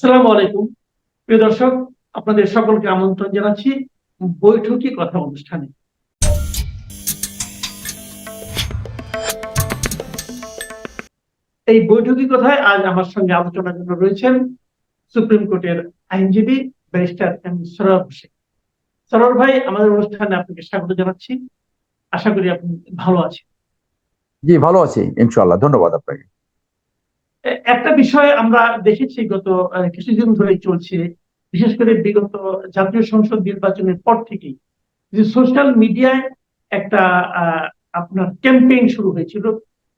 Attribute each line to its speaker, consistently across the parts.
Speaker 1: আসসালামু আলাইকুম। প্রিয় দর্শক, আপনাদের সকলকে আমন্ত্রণ জানাচ্ছি বৈঠকি কথা অনুষ্ঠানে। এই বৈঠকি কথায় আজ আমার সঙ্গে আলোচনার জন্য রয়েছেন সুপ্রিম কোর্টের আইনজীবী ব্যারিস্টার এম সরোয়ার হোসেন। সরোয়ার ভাই, আমাদের অনুষ্ঠানে আপনাকে স্বাগত জানাচ্ছি। আশা করি আপনি ভালো আছেন।
Speaker 2: জি, ভালো আছি, ইনশাআল্লাহ। ধন্যবাদ আপনাকে।
Speaker 1: একটা বিষয় আমরা দেখেছি গত কিছুদিন ধরে চলছে, বিশেষ করে বিগত জাতীয় সংসদ নির্বাচনের পর থেকেই, যে সোশ্যাল মিডিয়ায় একটা আপনার ক্যাম্পেইন শুরু হয়েছিল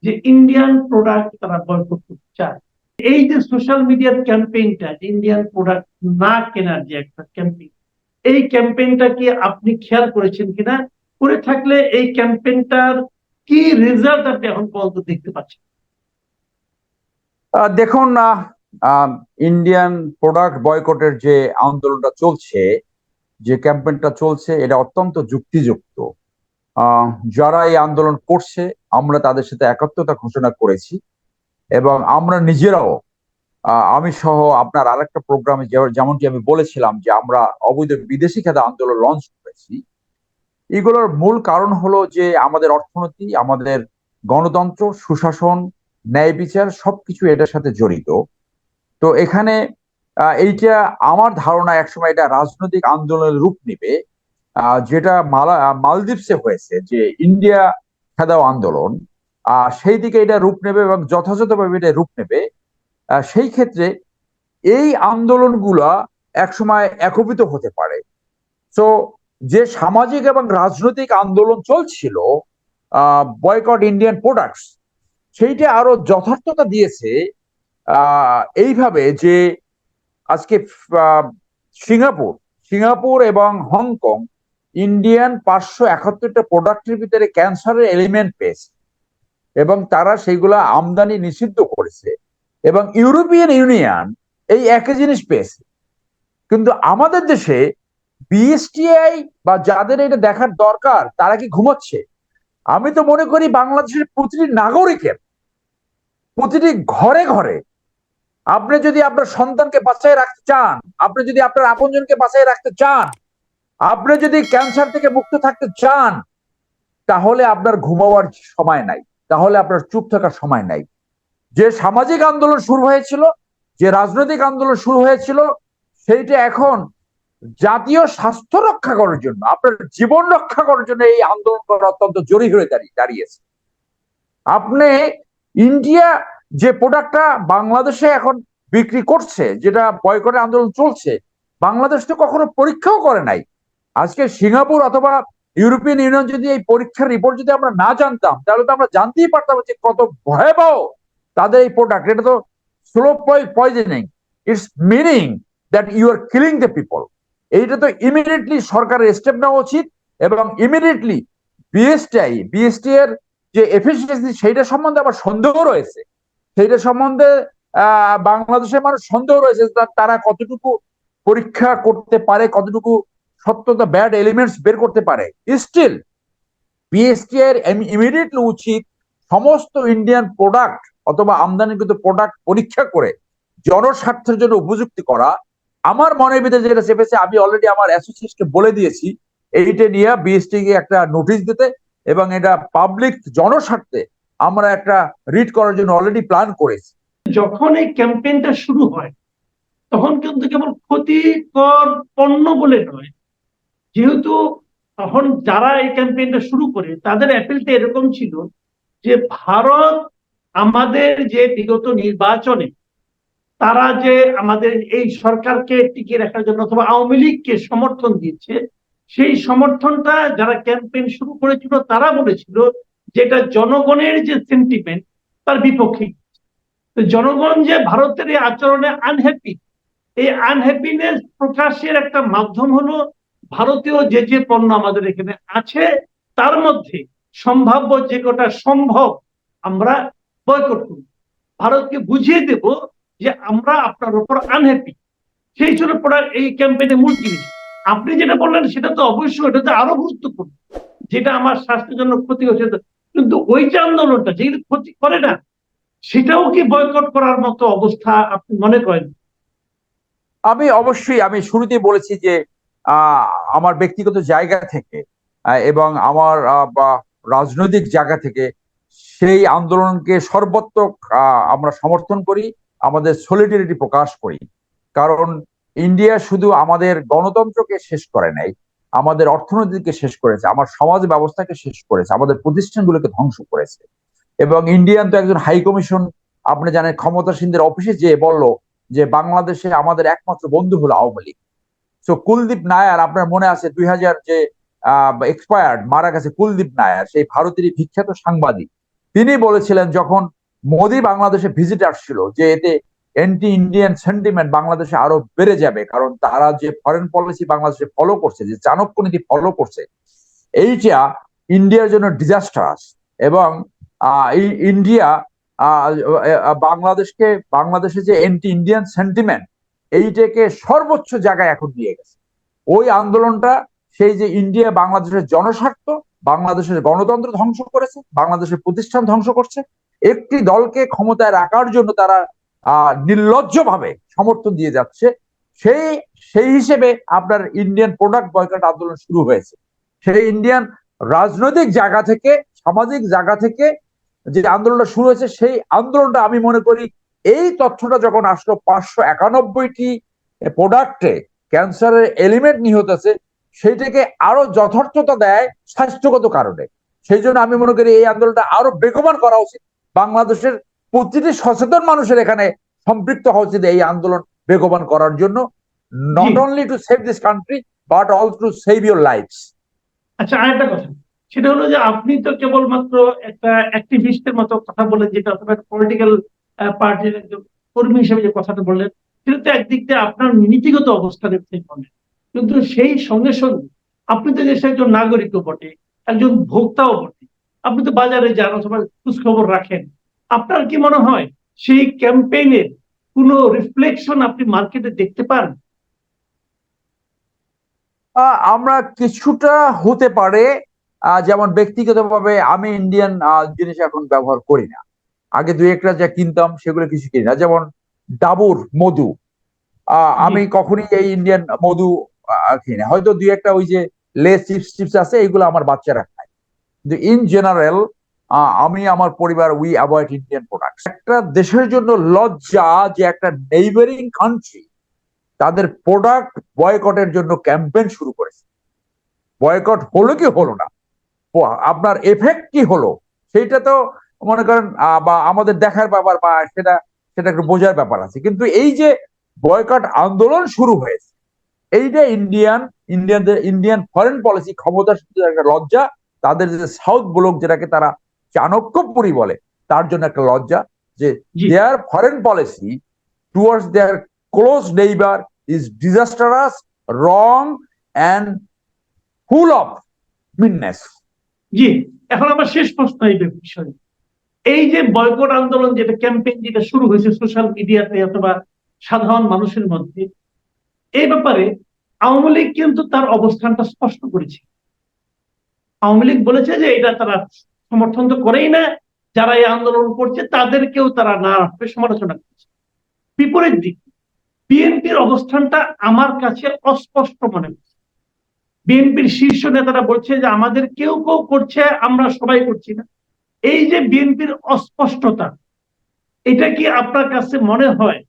Speaker 1: যে ইন্ডিয়ান প্রোডাক্ট তারা বয়কট করতে চায়। এই যে সোশ্যাল মিডিয়ার ক্যাম্পেইনটা ইন্ডিয়ান প্রোডাক্ট না কেনার যে একটা ক্যাম্পেইন, এই ক্যাম্পেইনটা কি আপনি খেয়াল করেছেন কিনা? করে থাকলে এই ক্যাম্পেইনটার কি রেজাল্ট আপনি এখন পর্যন্ত দেখতে পাচ্ছেন?
Speaker 2: দেখুন ইন্ডিয়ান প্রোডাক্ট বয়কটের যে আন্দোলনটা চলছে, যে ক্যাম্পেইনটা চলছে, এটা অত্যন্ত যুক্তিযুক্ত। যারা এই আন্দোলন করছে, আমরা তাদের সাথে একাত্মতা ঘোষণা করেছি এবং আমরা নিজেরাও আমি সহ আপনার আরেকটা প্রোগ্রামে যেমনটি আমি বলেছিলাম যে, আমরা অবৈধ বিদেশি খাতে আন্দোলন লঞ্চ করেছি। এগুলোর মূল কারণ হলো যে, আমাদের অর্থনীতি, আমাদের গণতন্ত্র, সুশাসন ন্যায় বিচার সবকিছু এটার সাথে জড়িত। তো এখানে এইটা আমার ধারণা একসময় এটা রাজনৈতিক আন্দোলনের রূপ নেবে। যেটা মালা, মালদ্বীপসে হয়েছে যে ইন্ডিয়া খেদাও আন্দোলন সেই দিকে এটা রূপ নেবে এবং যথাযথভাবে এটা রূপ নেবে। সেই ক্ষেত্রে এই আন্দোলনগুলা একসময় একভূত হতে পারে। তো যে সামাজিক এবং রাজনৈতিক আন্দোলন চলছিল বয়কট ইন্ডিয়ান প্রোডাক্টস সেইটা আরও যথার্থতা দিয়েছে আহ, এইভাবে যে আজকে সিঙ্গাপুর সিঙ্গাপুর এবং হংকং ইন্ডিয়ান পাঁচশো একাত্তরটা প্রোডাক্টের ভিতরে ক্যান্সারের এলিমেন্ট পেয়েছে এবং তারা সেইগুলা আমদানি নিষিদ্ধ করেছে এবং ইউরোপিয়ান ইউনিয়ন এই একই জিনিস পেয়েছে। কিন্তু আমাদের দেশে বিএসটিআই বা যাদের এটা দেখার দরকার তারা কি ঘুমাচ্ছে? আমি তো মনে করি বাংলাদেশের প্রতিটি নাগরিকের, প্রতিটি ঘরে ঘরে আপনি যদি আপনার সন্তানকে বাঁচায় রাখতে চান, আপনি যদি আপনার আপনজনকে বাঁচায় রাখতে চান, আপনি যদি ক্যান্সার থেকে মুক্ত থাকতে চান, তাহলে আপনার ঘুমাবার সময় নাই, তাহলে আপনার চুপ থাকার সময় নাই। যে সামাজিক আন্দোলন শুরু হয়েছিল, যে রাজনৈতিক আন্দোলন শুরু হয়েছিল, সেইটা এখন জাতীয় স্বাস্থ্য রক্ষা করার জন্য, আপনার জীবন রক্ষা করার জন্য এই আন্দোলন করা অত্যন্ত জরুরি হয়ে দাঁড়িয়ে দাঁড়িয়েছে। আপনি ইন্ডিয়া যে প্রোডাক্টটা বাংলাদেশে এখন বিক্রি করছে, যেটা বয়কটের আন্দোলন চলছে, বাংলাদেশ তো কখনো পরীক্ষাও করে নাই। আজকে সিঙ্গাপুর অথবা ইউরোপিয়ান ইউনিয়ন যদি এই পরীক্ষার রিপোর্ট যদি আমরা না জানতাম, তাহলে তো আমরা জানতেই পারতাম যে কত ভয়াবহ তাদের এই প্রোডাক্ট এটা তো slow poisoning it's meaning that you are killing the people এইটা তো ইমিডিয়েটলি সরকারের স্টেপ নেওয়া উচিত এবং ইমিডিয়েটলি বিএসটিআই বিএসটি এর যে এফিসিয়েন্সি সেইটা সম্বন্ধে আবার সন্দেহ রয়েছে। সেইটা সম্বন্ধে বাংলাদেশের মানুষ সন্দেহ রয়েছে তারা কতটুকু পরীক্ষা করতে পারে, কতটুকু সত্যতা ব্যাড এলিমেন্টস বের করতে পারে। স্টিল বিএসটি এর ইমিডিয়েটলি উচিত সমস্ত ইন্ডিয়ান প্রোডাক্ট অথবা আমদানিকৃত প্রোডাক্ট পরীক্ষা করে জনস্বার্থের জন্য উপযুক্তি করা। আমার মনের ভিতরে যেটা চেপেছে, আমি অলরেডি আমার অ্যাসোসিয়েশনকে বলে দিয়েছি, এইটা নিয়ে বিএসটি কে একটা নোটিশ দিতে এবং এটা পাবলিক জনস্বার্থে আমরা একটা রিড করার জন্য অলরেডি প্ল্যান করেছি।
Speaker 1: যখন এই ক্যাম্পেইনটা শুরু হয়, তখন কিন্তু কেবল ক্ষতিকর পণ্য বলে নয়। যেহেতু তখন যারা এই ক্যাম্পেইনটা শুরু করে, তাদের অ্যাপিলটা এরকম ছিল যে, ভারত আমাদের যে বিগত নির্বাচনে তারা যে আমাদের এই সরকারকে টিকিয়ে রাখার জন্য অথবা আওয়ামী লীগকে সমর্থন দিচ্ছে সেই সমর্থনটা যারা ক্যাম্পেইন শুরু করেছিল তারা বলেছিল যেটা জনগণের যে সেন্টিমেন্ট তার বিপক্ষে জনগণ যে ভারতের এই আচরণে আনহ্যাপি এই আনহ্যাপিনেস প্রকাশের একটা মাধ্যম হলো ভারতীয় যে যে পণ্য আমাদের এখানে আছে, তার মধ্যে সম্ভাব্য যে কটা সম্ভব আমরা বয়কট করি ভারতকে বুঝিয়ে দেব যে আমরা আপনার উপর আনহ্যাপি সেই জন্য পড়ার এই ক্যাম্পেইনের মূল জিনিস। আপনি যেটা বললেন সেটা তো অবশ্যই এটা তো আরও গুরুত্বপূর্ণ। যেটা আমার স্বাস্থ্যের জন্য ক্ষতি হচ্ছে কিন্তু ওই যে আন্দোলনটা যেগুলো ক্ষতি করে না সেটাও কি বয়কট করার মতো অবস্থা আপনি মনে করেন?
Speaker 2: আমি অবশ্যই আমি শুরুতে বলেছি যে আমার ব্যক্তিগত জায়গা থেকে এবং আমার রাজনৈতিক জায়গা থেকে সেই আন্দোলনকে সর্বাত্মক আহ, আমরা সমর্থন করি। আমাদের সলিডারিটি প্রকাশ করি। কারণ ইন্ডিয়া শুধু আমাদের গণতন্ত্রকে শেষ করে নাই, আমাদের অর্থনীতিকে শেষ করেছে, আমার সমাজ ব্যবস্থাকে শেষ করেছে, আমাদের প্রতিষ্ঠানগুলোকে ধ্বংস করেছে। এবং ইন্ডিয়ান তো একজন হাই কমিশন আপনি জানেন ক্ষমতাসীনদের অফিসে যে বলল যে, বাংলাদেশে আমাদের একমাত্র বন্ধু হলো আওয়ামী লীগ। সো কুলদীপ নায়ার, আপনার মনে আছে দুই হাজার যে এক্সপায়ার্ড মারা গেছে কুলদীপ নায়ার, সেই ভারতেরই বিখ্যাত সাংবাদিক। তিনি বলেছিলেন যখন মোদি বাংলাদেশে ভিজিট আসছিল যে এতে অ্যান্টি ইন্ডিয়ান সেন্টিমেন্ট বাংলাদেশে আরও বেড়ে যাবে, কারণ তারা যে ফরেন পলিসি বাংলাদেশে ফলো করছে, যে চাণক্য নীতি ফলো করছে, এইটা ইন্ডিয়ার জন্য ডিজাস্টারাস এবং ইন্ডিয়া বাংলাদেশকে, বাংলাদেশে যে অ্যান্টি ইন্ডিয়ান সেন্টিমেন্ট এইটাকে সর্বোচ্চ জায়গায় এখন নিয়ে গেছে। ওই আন্দোলনটা, সেই যে ইন্ডিয়া বাংলাদেশের জনস্বার্থ, বাংলাদেশের গণতন্ত্র ধ্বংস করেছে, বাংলাদেশের প্রতিষ্ঠান ধ্বংস করছে একটি দলকে ক্ষমতায় রাখার জন্য তারা নির্লজ্জভাবে সমর্থন দিয়ে যাচ্ছে। সেই সেই হিসেবে আপনার ইন্ডিয়ান প্রোডাক্ট বয়কট আন্দোলন শুরু হয়েছে। সেই ইন্ডিয়ান রাজনৈতিক জায়গা থেকে, সামাজিক জায়গা থেকে যে আন্দোলনটা শুরু হয়েছে, সেই আন্দোলনটা আমি মনে করি এই তথ্যটা যখন আসলো পাঁচশো একানব্বইটি প্রোডাক্টে ক্যান্সারের এলিমেন্ট নিহত আছে সেইটাকে আরও যথার্থতা দেয় স্বাস্থ্যগত কারণে। সেই জন্য আমি মনে করি এই আন্দোলনটা আরও বেগবান করা উচিত। বাংলাদেশের প্রতিটি সচেতন মানুষের এখানে সম্পৃক্ত হওয়া উচিত এই আন্দোলন বেগবান করার জন্য। Not only to save this country but also to save your life
Speaker 1: আচ্ছা আরেকটা কথা। সেটা হলো যে আপনি তো কেবলমাত্র একটা অ্যাক্টিভিস্টের মতো কথা বলেন যেটা অথবা পলিটিক্যাল পার্টির একজন কর্মী হিসেবে যে কথাটা বললেন সেটা তো একদিক দিয়ে আপনার নীতিগত অবস্থানের থেকে বলেন কিন্তু সেই সঙ্গে সঙ্গে আপনি তো দেশের একজন নাগরিকও বটে একজন ভোক্তাও বটে। আপনি তো বাজারে যান অথবা খোঁজখবর রাখেন। আপনার কি মনে হয় সেই ক্যাম্পেইনের কোনো রিফ্লেকশন আপনি মার্কেটে দেখতে পান?
Speaker 2: আমরা কিছুটা হতে পারে যেমন ব্যক্তিগতভাবে আমি ইন্ডিয়ান জিনিস এখন ব্যবহার করি না। আগে দুই একটা যা কিনতাম সেগুলো কিছু কিনি না। যেমন ডাবুর মধু। আহ, আমি কখনই এই ইন্ডিয়ান মধু কিনি হয়তো দুই একটা ওই যে লেস চিপস চিপস আছে এইগুলো আমার বাচ্চারা ইন জেনারেল আমি আমার পরিবার উই অ্যাভয়েড ইন্ডিয়ান প্রোডাক্ট একটা দেশের জন্য লজ্জা যে একটা নেইবারিং কান্ট্রি তাদের প্রোডাক্ট বয়কটের জন্য ক্যাম্পেন শুরু করেছে। বয়কট হলো কি হলো না? আপনার এফেক্ট কি হলো? সেইটা তো মনে করেন বা আমাদের দেখার ব্যাপার বা সেটা সেটা একটু বোঝার ব্যাপার আছে। কিন্তু এই যে বয়কট আন্দোলন শুরু হয়েছে, এইটা ইন্ডিয়ান ইন্ডিয়ানদের ইন্ডিয়ান ফরেন পলিসি ক্ষমতা একটা লজ্জা তাদের যে সাউথ ব্লক যেটাকে তারা চাণক্যপুরী বলে তার জন্য একটা লজ্জা যে
Speaker 1: জি।
Speaker 2: their foreign policy towards their close neighbor is disastrous, wrong, and full of meanness.
Speaker 1: জি এখন আমার শেষ প্রশ্ন এই বিষয়ে। এই যে বয়কট আন্দোলন যেটা ক্যাম্পেইন যেটা শুরু হয়েছে সোশ্যাল মিডিয়াতে অথবা সাধারণ মানুষের মধ্যে এই ব্যাপারে আওয়ামী লীগ কিন্তু তার অবস্থানটা স্পষ্ট করেছে। আওয়ামী লীগ বলেছে যে এটা তারা সমর্থন তো করেই না। যারা এই আন্দোলন করছে, তাদেরকেও তারা না রাখবে সমালোচনা করছে। বিপরীত দিক, বিএনপির অবস্থানটা আমার কাছে অস্পষ্ট মনে হচ্ছে। বিএনপির শীর্ষ নেতারা বলছে যে আমাদের কেউ কেউ করছে, আমরা সবাই করছি না। এই যে বিএনপির অস্পষ্টতা, এটা কি আপনার কাছে মনে হয়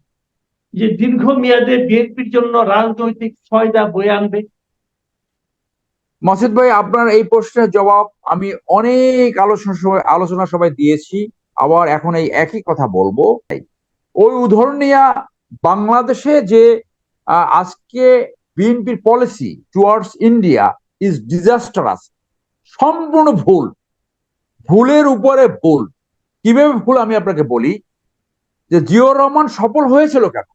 Speaker 1: যে দীর্ঘমেয়াদে বিএনপির জন্য রাজনৈতিক ফয়দা বয়ে আনবে?
Speaker 2: মাসুদ ভাই, আপনার এই প্রশ্নের জবাব আমি অনেক আলোচনা সভায় আলোচনা সভায় দিয়েছি, আবার এখন এই একই কথা বলব। ওই উদাহরণ নিয়ে বাংলাদেশে যে আজকে বিএনপির policy towards India is disastrous সম্পূর্ণ ভুল, ভুলের উপরে ভুল। কীভাবে ভুল আমি আপনাকে বলি? যে জিয়র রহমান সফল হয়েছিল কেন?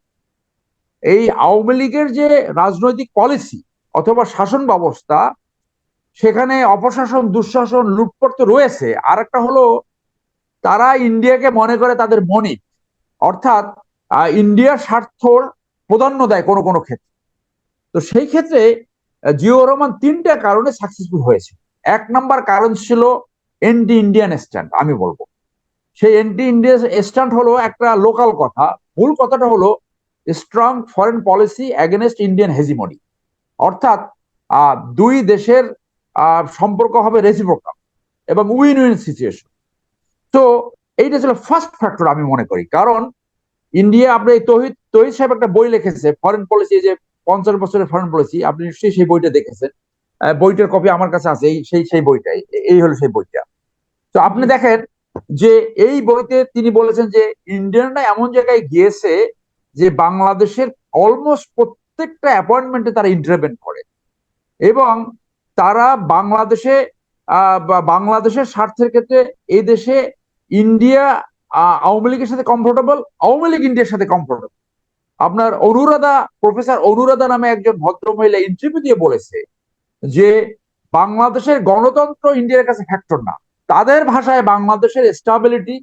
Speaker 2: এই আওয়ামী লীগের যে রাজনৈতিক পলিসি অথবা শাসন ব্যবস্থা সেখানে অপশাসন, দুঃশাসন লুটপট তো রয়েছে। আর একটা হলো, তারা ইন্ডিয়াকে মনে করে তাদের মনিক অর্থাৎ ইন্ডিয়ার স্বার্থর প্রাধান্য দেয় কোনো কোনো ক্ষেত্রে। তো সেই ক্ষেত্রে জিও রহমান তিনটা কারণে সাকসেসফুল হয়েছে। এক নাম্বার কারণ ছিল এন্টি ইন্ডিয়ান স্ট্যান্ড আমি বলব। সেই এন্টি ইন্ডিয়ান স্ট্যান্ড হলো একটা লোকাল কথা। ভুল কথাটা হলো strong foreign policy against Indian hegemony অর্থাৎ দুই দেশের সম্পর্ক হবে রেসিপ্রোকাল এবং উইন উইন সিচুয়েশন তো এইটা ছিল ফার্স্ট ফ্যাক্টর আমি মনে করি। কারণ ইন্ডিয়া, আপনি তহিদ তহিদ সাহেব একটা বই লিখেছে ফরেন পলিসি যে পঞ্চাশ বছরের ফরেন পলিসি আপনি নিশ্চয়ই সেই বইটা দেখেছেন। বইটার কপি আমার কাছে আছে, এই, সেই সেই বইটাই এই হলো সেই বইটা। তো আপনি দেখেন যে এই বইতে তিনি বলেছেন যে ইন্ডিয়ানরা এমন জায়গায় গিয়েছে যে বাংলাদেশের অলমোস্ট প্রত্যেকটা অ্যাপয়েন্টমেন্টে তারা ইন্টারভেন করে। এবং তারা বাংলাদেশে বাংলাদেশের স্বার্থের ক্ষেত্রে এই দেশে ইন্ডিয়া আওয়ামী লীগের সাথে কমফোর্টেবল আওয়ামী লীগ ইন্ডিয়ার সাথে কমফোর্টেবল আপনার অনুরাধা প্রফেসর অনুরাধা নামে একজন ভদ্রমহিলা ইন্টারভিউ দিয়ে বলেছে যে, বাংলাদেশের গণতন্ত্র ইন্ডিয়ার কাছে ফ্যাক্টর না। তাদের ভাষায় বাংলাদেশের স্টাবিলিটি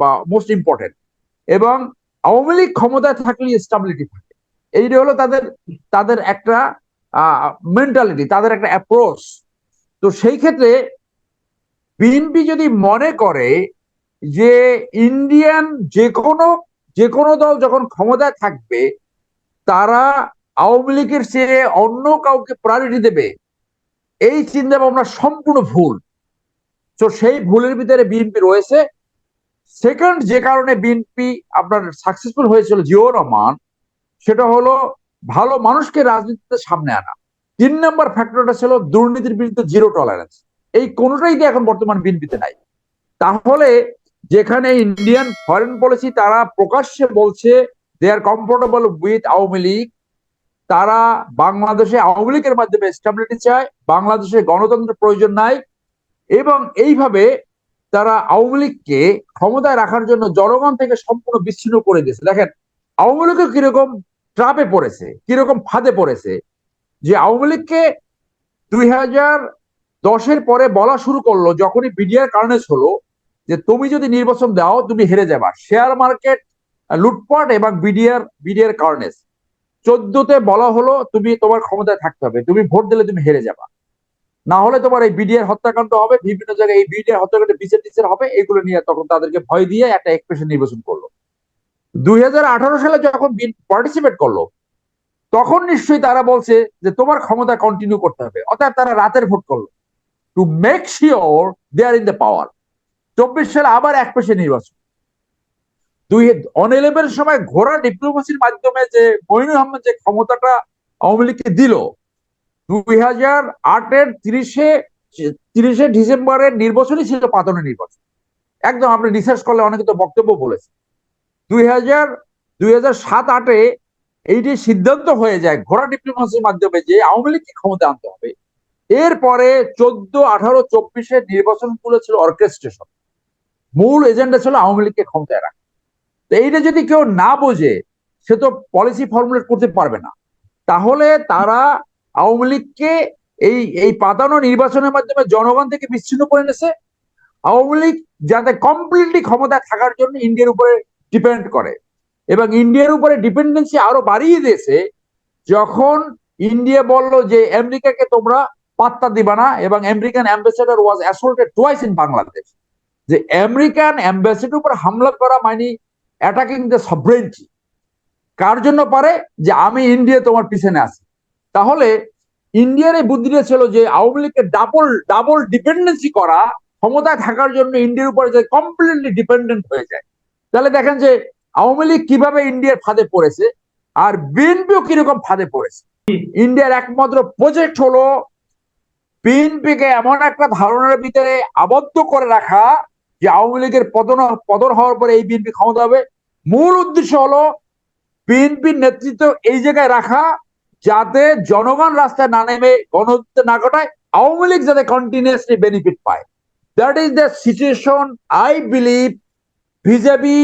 Speaker 2: বা মোস্ট ইম্পর্টেন্ট এবং আওয়ামী লীগ ক্ষমতায় থাকলে স্টাবিলিটি থাকে। এইটা হলো তাদের তাদের একটা মেন্টালিটি তাদের একটা অ্যাপ্রোচ তো সেই ক্ষেত্রে বিএনপি যদি মনে করে যে ইন্ডিয়ান যে কোনো যে কোনো দল যখন ক্ষমতায় থাকবে, তারা আওয়ামী লীগের চেয়ে অন্য কাউকে প্রায়োরিটি দেবে, এই চিন্তা ভাবনা সম্পূর্ণ ভুল। তো সেই ভুলের ভিতরে বিএনপি রয়েছে। সেকেন্ড যে কারণে বিএনপি আপনার সাকসেসফুল হয়েছিল জিও রহমান, সেটা হলো ভালো মানুষকে রাজনীতিতে সামনে আনা। তিন নম্বর ফ্যাক্টরটা ছিল দুর্নীতির বিরুদ্ধে জিরো টলারেন্স এই কোনোটাই তো এখন বর্তমান বিএনপিতে নাই। তাহলে যেখানে ইন্ডিয়ান ফরেন পলিসি তারা প্রকাশ্যে বলছে they are comfortable with Awami League. তারা বাংলাদেশে আওয়ামী লীগের মাধ্যমে স্টেবিলিটি চায়, বাংলাদেশে গণতন্ত্রের প্রয়োজন নাই এবং এইভাবে তারা আওয়ামী লীগকে ক্ষমতায় রাখার জন্য জনগণ থেকে সম্পূর্ণ বিচ্ছিন্ন করে দিয়েছে। দেখেন, আওয়ামী লীগও কীরকম ট্রাপে পড়েছে, কীরকম ফাঁদে পড়েছে, যে আওয়ামী লীগকে দুই হাজার দশের পরে বলা শুরু করল, যখনই বিডিআর কারণেস হলো যে তুমি যদি নির্বাচন দাও, তুমি হেরে যাবা। শেয়ার মার্কেট লুটপাট এবং বিডিআর বিডিআর কারণেস চোদ্দতে বলা হলো, তুমি তোমার ক্ষমতায় থাকতে হবে, তুমি ভোট দিলে তুমি হেরে যাবা। না হলে তোমার এই বিডিআর হত্যাকাণ্ড হবে, বিভিন্ন জায়গায় এই বিডিআর হত্যাকাণ্ড বিচার টিচার হবে, এগুলো নিয়ে তখন তাদেরকে ভয় দিয়ে একটা এক্সপ্রেশন নির্বাচন করল। দুই হাজার আঠারো সালে যখন পার্টিসিপেট করল, তখন নিশ্চয়ই তারা বলছে যে তোমার ক্ষমতা কন্টিনিউ করতে হবে। অর্থাৎ তারা রাতের ভোট করল। To make sure they are in the power চব্বিশ সালে আবার এক পেশে নির্বাচন। দুই অন সময় ঘোড়া ডিপ্লোমেসির মাধ্যমে যে মইনুল আহমেদ যে ক্ষমতাটা আওয়ামী লীগকে দিল, দুই হাজার আটের তিরিশে তিরিশে ডিসেম্বরের নির্বাচনই ছিল পাতনের নির্বাচন। একদম আপনি রিসার্চ করলে অনেকে তো বক্তব্য বলেছে দুই হাজার দুই হাজার সাত আটে এইটি সিদ্ধান্ত হয়ে যায় ঘোড়া ডিপ্লোমেসির মাধ্যমে যে আওয়ামী লীগকে ক্ষমতা আনতে হবে। এরপরে চোদ্দ আঠারো চব্বিশে নির্বাচনগুলো ছিল অর্কেস্ট্রেশন মূল এজেন্ডা ছিল আওয়ামী লীগকে ক্ষমতায় রাখা। তো এইটা যদি কেউ না বোঝে, সে তো পলিসি ফর্মুলেট করতে পারবে না। তাহলে তারা আওয়ামী লীগকে এই এই পাতানো নির্বাচনের মাধ্যমে জনগণ থেকে বিচ্ছিন্ন করে এনেছে। আওয়ামী লীগ যাতে কমপ্লিটলি ক্ষমতায় থাকার জন্য ইন্ডিয়ার উপরে ডিপেন্ড করে। এবং ইন্ডিয়ার উপরে ডিপেন্ডেন্সি আরও বাড়িয়ে দিয়েছে, যখন ইন্ডিয়া বলল যে, আমেরিকাকে তোমরা পাত্তা দিবা না। এবং American ambassador was assaulted twice in Bangladesh যে আমেরিকান অ্যাম্বাসিডার উপর হামলা করা মানে অ্যাটাকিং দ্য সভরেন্টি কার জন্য পারে? যে, আমি ইন্ডিয়া তোমার পিছনে আছি। তাহলে ইন্ডিয়ার এই বুদ্ধিটা ছিল যে, আওয়ামী লীগকে ডাবল ডাবল ডিপেন্ডেন্সি করা, ক্ষমতায় থাকার জন্য ইন্ডিয়ার উপরে যে কমপ্লিটলি ডিপেন্ডেন্ট হয়ে যায়। তাহলে দেখেন যে আওয়ামী লীগ কীভাবে ইন্ডিয়ার ফাঁদে পড়েছে আর বিএনপিও কীরকম ফাঁদে পড়েছে। ইন্ডিয়ার একমাত্র প্রজেক্ট হলো বিএনপিকে এমন একটা ধারণার ভিতরে আবদ্ধ করে রাখা যে আওয়ামী লীগের পতন পতন হওয়ার পরে এই বিএনপি ক্ষমতা হবে। মূল উদ্দেশ্য হলো বিএনপির নেতৃত্ব এই জায়গায় রাখা যাতে জনগণ রাস্তায় না নেমে গণহত্যা না ঘটায়, আওয়ামী লীগ যাতে কন্টিনিউসলি বেনিফিট পায়। That is the situation I believe BJP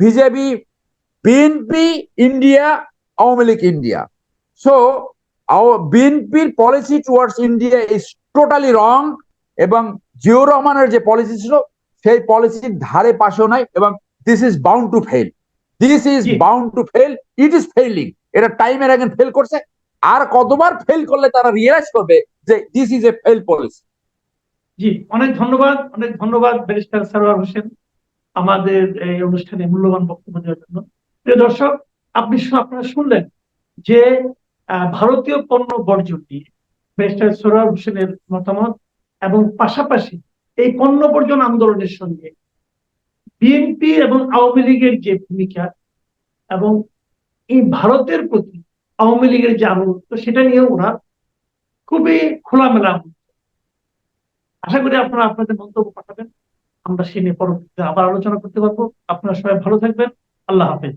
Speaker 2: BJP BNP India Awami League India so বিএনপির policy towards India is totally wrong এবং জিও রহমানের যে পলিসি ছিল সেই পলিসির ধারে পাশেও নাই এবং this is bound to fail this is bound to fail it is failing এটা টাইমের আগে ফেল করছে আর কতবার ফেল করলে তারা রিয়েলাইজ করবে যে this is a fail policy
Speaker 1: জি অনেক ধন্যবাদ অনেক ধন্যবাদ ব্যারিস্টার সারোয়ার হোসেন। আমাদের এই অনুষ্ঠানে মূল্যবান বক্তব্য দেওয়ার জন্য। প্রিয় দর্শক, আপনি আপনারা শুনলেন যে ভারতীয় পণ্য বর্জন নিয়ে ব্যারিস্টার সোহরাব হোসেনের মতামত এবং পাশাপাশি এই পণ্য বর্জন আন্দোলনের সঙ্গে বিএনপি এবং আওয়ামী লীগের যে ভূমিকা এবং এই ভারতের প্রতি আওয়ামী লীগের যে আনুগত্য, সেটা নিয়ে ওরা খুবই খোলামেলা আশা করি আপনারা আপনাদের মন্তব্য পাঠাবেন। আমরা সে নিয়ে পরবর্তীতে আবার আলোচনা করতে পারব। আপনারা সবাই ভালো থাকবেন। আল্লাহ হাফেজ।